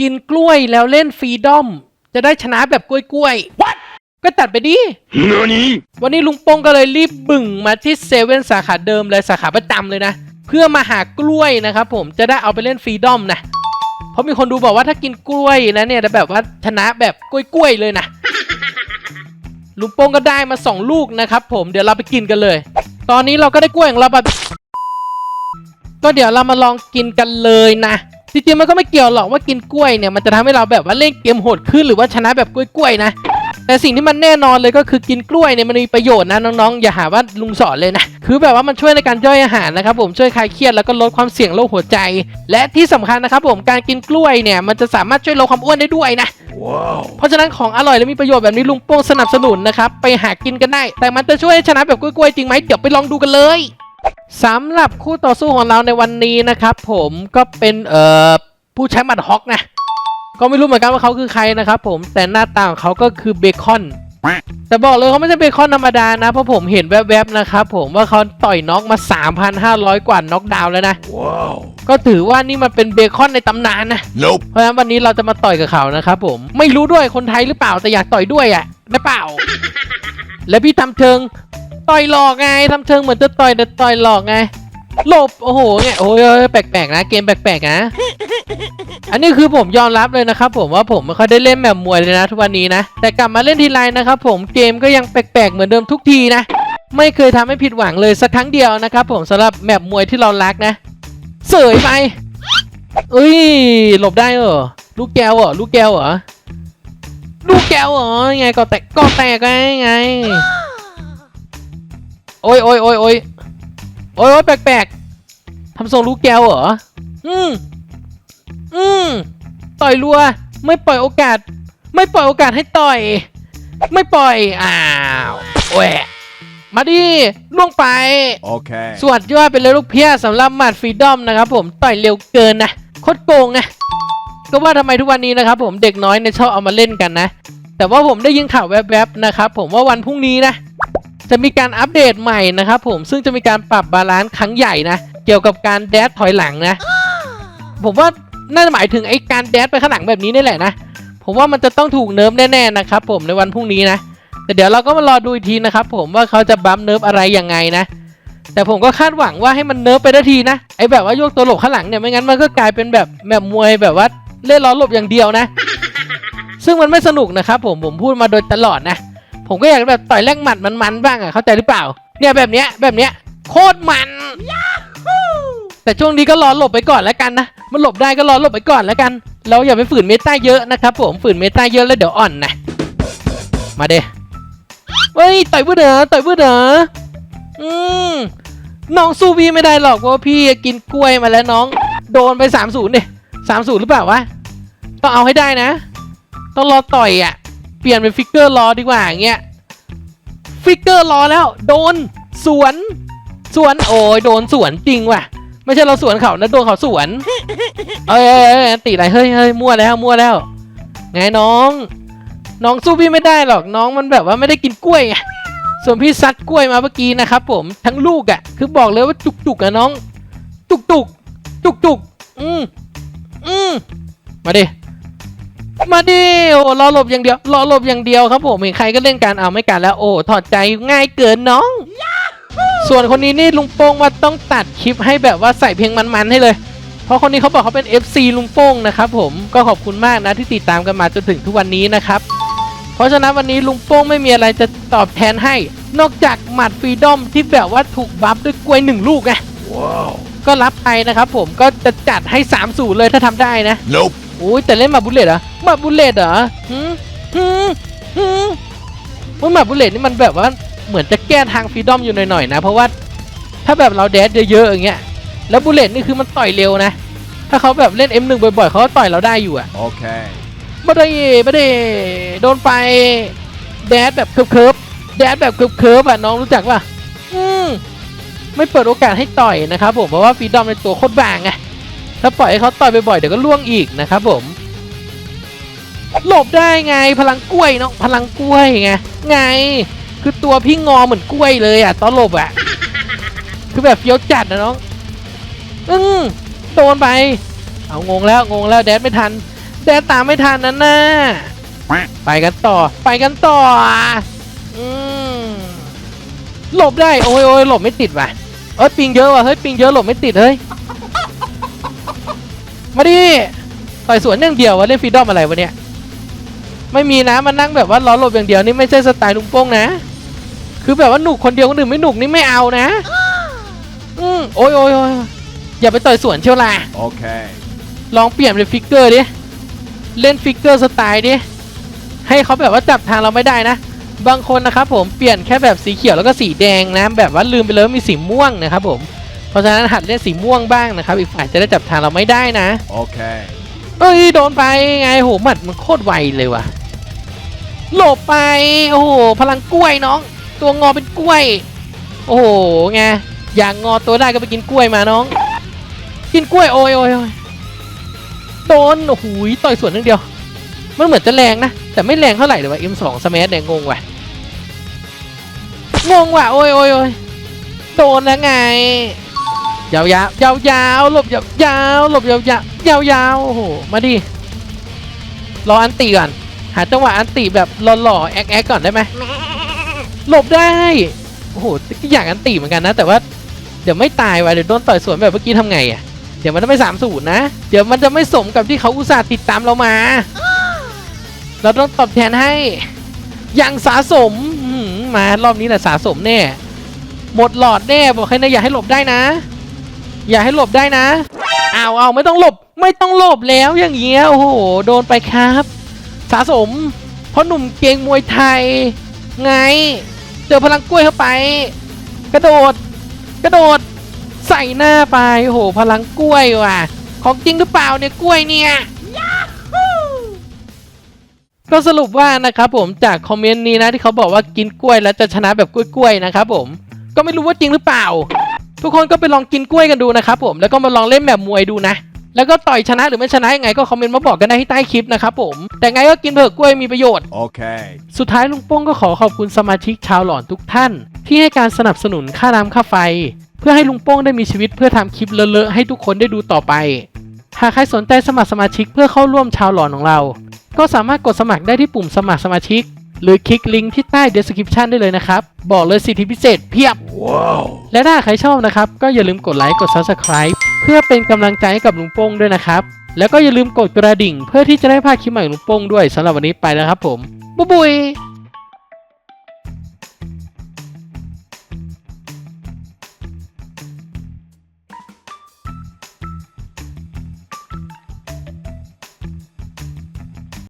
กินกล้วยแล้วเล่นฟรีดอม จะได้ชนะแบบกล้วยๆ What? ก็ตัดไปดิ何วันนี้ลุงโป้งก็เลยรีบบึ่งมาที่เซเว่นสาขาเดิมเลยสาขาประจำเลยนะ เพื่อมาหากล้วยนะครับผมจะได้เอาไปเล่นฟรีดอมนะ เพราะมีคนดูบอกว่าถ้ากินกล้วยนะเนี่ยจะแบบว่าชนะแบบกล้วยๆเลยนะลุงโป้งก็ได้มาสองลูกนะครับผมเดี๋ยวเราไปกินกันเลย ตอนนี้เราก็ได้กล้วยของเราไปก็เดี๋ยวเรามาลองกินกันเลยนะ จริงๆมันก็ไม่เกี่ยวหรอกว่ากินกล้วยเนี่ยมันจะทำให้เราแบบว่าเล่นเกมโหดขึ้นหรือว่าชนะแบบกล้วยๆนะ แต่สิ่งที่มันแน่นอนเลยก็คือกินกล้วยเนี่ยมันมีประโยชน์นะน้องๆอย่าหาว่าลุงสอนเลยนะคือแบบว่ามันช่วยในการย่อยอาหารนะครับผมช่วยคลายเครียดแล้วก็ลดความเสี่ยงโรคหัวใจ และที่สำคัญนะครับผมการกินกล้วยเนี่ยมันจะสามารถช่วยลดความอ้วนได้ด้วยนะ Wow เพราะฉะนั้นของอร่อยและมีประโยชน์แบบนี้ลุงโป้งสนับสนุนนะครับไปหากินกันได้ แต่มันจะช่วยให้ชนะแบบกล้วยๆจริงไหมเดี๋ยวไปลองดูกันเลย สำหรับคู่ต่อสู้ของเราในวันนี้นะครับผมก็เป็นเอ่อผู้ใช้หมัดฮอกนะ ก็ไม่รู้เหมือนกันว่าเขาคือใครนะครับผมแต่หน้าตาของเขาก็คือเบคอน แต่บอกเลยเขาไม่ใช่เบคอนธรรมดานะ เพราะผมเห็นแวบๆนะครับผมว่าเขาต่อยน็อกมา 3,500 กว่าน็อกดาวน์แล้วนะ Wow ก็ถือว่านี่มันเป็นเบคอนในตำนานนะ Nope เพราะฉะนั้นวันนี้เราจะมาต่อยกับเขานะครับผมไม่รู้ด้วยคนไทยหรือเปล่าแต่อยากต่อยด้วยอะได้เปล่า แล้วพี่ทำเชิง ต่อยหลอกไงทำเชิงเหมือนจะต่อยแต่ต่อยหลอกไงหลบโอ้โหเนี่ยโอ้ยแปลกๆนะเกมแปลกๆนะอันนี้คือผมยอมรับเลยนะครับ ผมว่าผมไม่ค่อยได้เล่นแบบมวยเลยนะทุกวันนี้นะแต่กลับมาเล่นทีไรนะครับ ผมเกมก็ยังแปลกๆเหมือนเดิมทุกทีนะ ไม่เคยทำให้ผิดหวังเลยสักครั้งเดียวนะครับผมสำหรับแมปมวยที่เรารักนะ เสยไปเอ้ยหลบได้เหรอลูกแก้วเหรอลูกแก้วเหรอลูกแก้วเหรอไงก็แตกก็แตกไงไง โอ้ยโอ้ยโอ้ยโอ้ยโอ้ยโอ้ยแปลกๆทำทรงลูกแก้วเหรอ อืมอืมต่อยรัว ไม่ปล่อยโอกาส ไม่ปล่อยโอกาสให้ต่อย ไม่ปล่อย อ้าวแหวะมาดิล่วงไป Okay สวดยอดไปเลยลูกเพียสำหรับหมัดฟรีดอมนะครับผม ต่อยเร็วเกินนะ โคตรโกงนะ ก็ว่าทำไมทุกวันนี้นะครับผมเด็กน้อยเนี่ยชอบเอามาเล่นกันนะ แต่ว่าผมได้ยินข่าวแวบๆนะครับผมว่าวันพรุ่งนี้นะ จะมีการอัปเดตใหม่นะครับผมซึ่งจะมีการปรับบาลานซ์ครั้งใหญ่นะ เกี่ยวกับการแดดถอยหลังนะ ผมว่าน่าจะหมายถึงไอ้การแดดไปข้างหลังแบบนี้นี่แหละนะ ผมว่ามันจะต้องถูกเนิร์ฟแน่ๆนะครับผมในวันพรุ่งนี้นะ แต่เดี๋ยวเราก็มารอดูอีกทีนะครับผมว่าเขาจะบัมเนิร์ฟอะไรยังไงนะ แต่ผมก็คาดหวังว่าให้มันเนิร์ฟไปได้ทีนะ ไอ้แบบว่าโยกตัวหลบข้างหลังเนี่ยไม่งั้นมันก็กลายเป็นแบบแบบมวยแบบว่าเล่นล้อหลบอย่างเดียวนะ ซึ่งมันไม่สนุกนะครับผมผมพูดมาโดยตลอดนะ ผมก็อยากแบบต่อยแลกหมัดมันๆบ้างอะเข้าใจหรือเปล่า เนี่ยแบบเนี้ยแบบเนี้ยโคตรมันแต่ช่วงนี้ก็รอหลบไปก่อนแล้วกันนะ มันหลบได้ก็รอหลบไปก่อนแล้วกัน เราอย่าไปฝืนเมตาเยอะนะครับผมฝืนเมตาเยอะแล้วเดี๋ยวอ่อนนะ มาเด้เฮ้ยต่อยเพื่อเหรอต่อยเพื่อเหรออืมน้องสู้พี่ไม่ได้หรอกเพราะว่าพี่กินกล้วยมาแล้วน้อง โดนไปสามศูนย์เด้สามศูนย์หรือเปล่าวะ ต้องเอาให้ได้นะ ต้องรอต่อยอะ เปลี่ยนเป็นฟิกเกอร์รอดีกว่าอย่างเงี้ยฟิกเกอร์รอแล้ว โดนสวนสวนโอ้ยโดนสวนจริงว่ะ ไม่ใช่เราสวนเขานะโดนเขาสวนเอ้ยเอ้ยเอ้ยติอะไรเฮ้ยเฮ้ยมั่วแล้วมั่วแล้ว ไงน้อง น้องสู้พี่ไม่ได้หรอกน้องมันแบบว่าไม่ได้กินกล้วยไงส่วนพี่ซัดกล้วยมาเมื่อกี้นะครับผมทั้งลูกอะ่ะ คือบอกเลยว่าจุกจุกอะน้อง จุกจุกจุกจุกอืมอืมมาดิ มาดิโอ้รอหลบอย่างเดียวรอหลบอย่างเดียวครับผมเห็นใครก็เล่นการเอาไม่กันแล้วโอ้ถอดใจง่ายเกินน้อง ส่วนคนนี้นี่ลุงโป้งว่าต้องตัดคลิปให้แบบว่าใส่เพลงมันๆให้เลย เพราะคนนี้เขาบอกเขาเป็น FC ลุงโป้งนะครับผมก็ขอบคุณมากนะที่ติดตามกันมาจนถึงทุกวันนี้นะครับเพราะฉะนั้นวันนี้ลุงโป้งไม่มีอะไรจะตอบแทนให้ นอกจากหมัดฟรีดอมที่แบบว่าถูกบัฟด้วยกล้วยหนึ่งลูกไง Wow ก็รับไปนะครับผมก็จะจัดให้3ามสูเลยถ้าทำได้นะ Nope โอ้ยแต่เล่นหมาบุลเลตเหรอหมาบุลเลตเหรอหืมหืมหืมว่าหมาบุลเลตนี่มันแบบว่าเหมือนจะแก้ทางฟรีดอมอยู่หน่อยๆนะ เพราะว่าถ้าแบบเราแดดเยอะๆอย่างเงี้ยแล้วบุลเลตนี่คือมันต่อยเร็วนะ ถ้าเขาแบบเล่น M1 บ่อยๆเขาก็ต่อยเราได้อยู่อะ Okay ไม่ได้ไม่ได้โดนไปแดดแบบเคิร์ฟๆแดดแบบเคิร์ฟๆอะน้องรู้จักป่ะอืมไม่เปิดโอกาสให้ต่อยนะครับผมเพราะว่าฟรีดอมในตัวโคตรบางไง ถ้าปล่อยให้เขาต่อยบ่อยๆเดี๋ยวก็ล่วงอีกนะครับผมหลบได้ไงพลังกล้วยเนาะพลังกล้วยไงไง คือตัวพี่งอเหมือนกล้วยเลยอะตอนหลบอะคือแบบเฟี้ยวจัดนะน้องอืมโดนไป เอางงแล้วงงแล้วแดดไม่ทัน แดนตามไม่ทันนั่นน่ะไปกันต่อ ไปกันต่ออืมหลบได้โอ้ยโอ้ยหลบไม่ติดว่ะเอ้ยปิงเยอะว่ะเฮ้ยปิงเยอะหลบไม่ติดเฮ้ย มาดิต่อยสวนอย่างเดียววะเล่นฟรีดอมอะไรวะเนี่ยไม่มีนะมันนั่งแบบว่าล้อหลบอย่างเดียวนี่ไม่ใช่สไตล์ลุงโป้งนะ คือแบบว่าหนุกคนเดียวคนอื่นไม่หนุกนี่ไม่เอานะ อืมโอ้ยโอ้ยโอ้ยอย่าไปต่อยสวนเชียวล่ะ Okay. ลองเปลี่ยนเป็นฟิกเกอร์ดิเล่นฟิกเกอร์สไตล์ดิให้เขาแบบว่าจับทางเราไม่ได้นะ บางคนนะครับผมเปลี่ยนแค่แบบสีเขียวแล้วก็สีแดงนะ แบบว่าลืมไปเลยว่ามีสีม่วงนะครับผม เพราะฉะนั้นหัดเล่นสีม่วงบ้างนะครับ อีกฝ่ายจะได้จับทางเราไม่ได้นะ Okay. เอ้ยโดนไปไงโหหมัดมันโคตรไวเลยว่ะหลบไปโอ้โหพลังกล้วยน้อง ตัวงอเป็นกล้วย โอ้โหไงอยากงอตัวได้ก็ไปกินกล้วยมาน้อง กินกล้วยโอ้ยโอ้ยโอ้ยโดนโอ้โหต่อยสวนนิดเดียว มันเหมือนจะแรงนะ แต่ไม่แรงเท่าไหร่เลยว่ะ M2 สมัเนี่ยงงว่ะงงว่ะโอ้ยโอ้ยโอ้ยโดนแล้วไง ยาวยาวยาวยาวหลบยาวยาวหลบยาวยาวยาวยาวโอ้โหมาดิรออันตีก่อนหาจังหวะอันตีแบบหล่อๆแอ๊กแอ๊กก่อนได้ไหมหลบได้โอ้โหก็อยากอันตีเหมือนกันนะ แต่ว่าเดี๋ยวไม่ตายว่ะเดี๋ยวโดนต่อยสวนแบบเมื่อกี้ทำไงอะเดี๋ยวมันจะไม่สามสูนนะ เดี๋ยวมันจะไม่สมกับที่เขาอุตส่าห์ติดตามเรามา เราต้องตอบแทนให้อย่างสะสมมารอบนี้แหละสะสมแน่หมดหลอดแน่บอกให้นะอย่าให้หลบได้นะ อย่าให้หลบได้นะเอาเอาไม่ต้องหลบไม่ต้องหลบแล้วอย่างเงี้ยโอ้โหโดนไปครับ สะสมเพราะหนุ่มเกงมวยไทย ไง เจอพลังกล้วยเข้าไป กระโดด กระโดด ใส่หน้าไปโอ้โหพลังกล้วยว่ะ ของจริงหรือเปล่าเนี่ยกล้วยเนี่ยก็สรุปว่านะครับผมจากคอมเมนต์นี้นะที่เขาบอกว่ากินกล้วยแล้วจะชนะแบบกล้วยๆนะครับผมก็ไม่รู้ว่าจริงหรือเปล่า ทุกคนก็ไปลองกินกล้วยกันดูนะครับผมแล้วก็มาลองเล่นแบบมวยดูนะ แล้วก็ต่อยชนะหรือไม่ชนะยังไงก็คอมเมนต์มาบอกกันได้ที่ใต้คลิปนะครับผมแต่ไงก็กินเถอะกล้วยมีประโยชน์ Okay. สุดท้ายลุงโป้งก็ขอขอบคุณสมาชิกชาวหลอนทุกท่าน ที่ให้การสนับสนุนค่าน้ำค่าไฟ เพื่อให้ลุงโป้งได้มีชีวิตเพื่อทำคลิปเลอะๆให้ทุกคนได้ดูต่อไป หากใครสนใจสมัครสมาชิกเพื่อเข้าร่วมชาวหลอนของเรา ก็สามารถกดสมัครได้ที่ปุ่มสมัครสมาชิก หรือคลิกลิงก์ที่ใต้ description ได้เลยนะครับ บอกเลยสิทธิพิเศษเพียบ Whoa. และถ้าใครชอบนะครับ ก็อย่าลืมกดไลค์กด subscribe เพื่อเป็นกำลังใจให้กับลุงโป้งด้วยนะครับ แล้วก็อย่าลืมกดกระดิ่ง เพื่อที่จะได้ไม่พลาดคลิปใหม่ของลุงโป้งด้วยสำหรับวันนี้ไปแล้วครับผมบ๊ายบาย